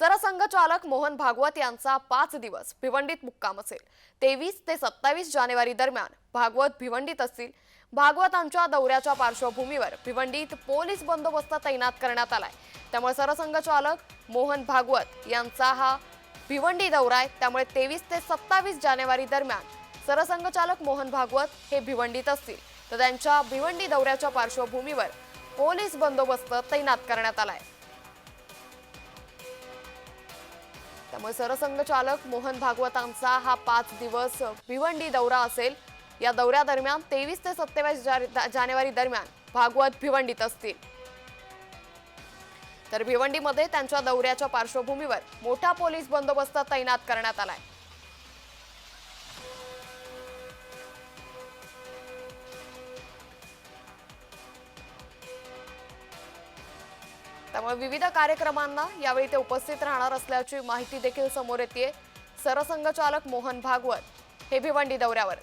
सरसंघचालक मोहन भागवत यांचा पाच दिवस भिवंडीत मुक्काम असेल. तेवीस ते सत्तावीस जानेवारी दरम्यान भागवत भिवंडीत असतील. भागवतांच्या दौऱ्याच्या पार्श्वभूमीवर भिवंडीत पोलीस बंदोबस्त तैनात करण्यात आलाय. त्यामुळे सरसंघचालक मोहन भागवत यांचा हा भिवंडी दौरा आहे. त्यामुळे तेवीस ते सत्तावीस जानेवारी दरम्यान सरसंघचालक मोहन भागवत हे भिवंडीत असतील. तर त्यांच्या भिवंडी दौऱ्याच्या पार्श्वभूमीवर पोलीस बंदोबस्त तैनात करण्यात आला आहे त्यामुळे सरसंघचालक मोहन भागवतांचा हा पाच दिवस भिवंडी दौरा असेल. या दौऱ्यादरम्यान तेवीस ते सत्तावीस जानेवारी दरम्यान भागवत भिवंडीत असतील. तर भिवंडीमध्ये त्यांच्या दौऱ्याच्या पार्श्वभूमीवर मोठा पोलीस बंदोबस्त तैनात करण्यात आलाय. त्यामुळे विविध कार्यक्रमांना यावेळी ते उपस्थित राहणार असल्याची माहिती देखील समोर येते सरसंघचालक मोहन भागवत हे भिवंडी दौऱ्यावर.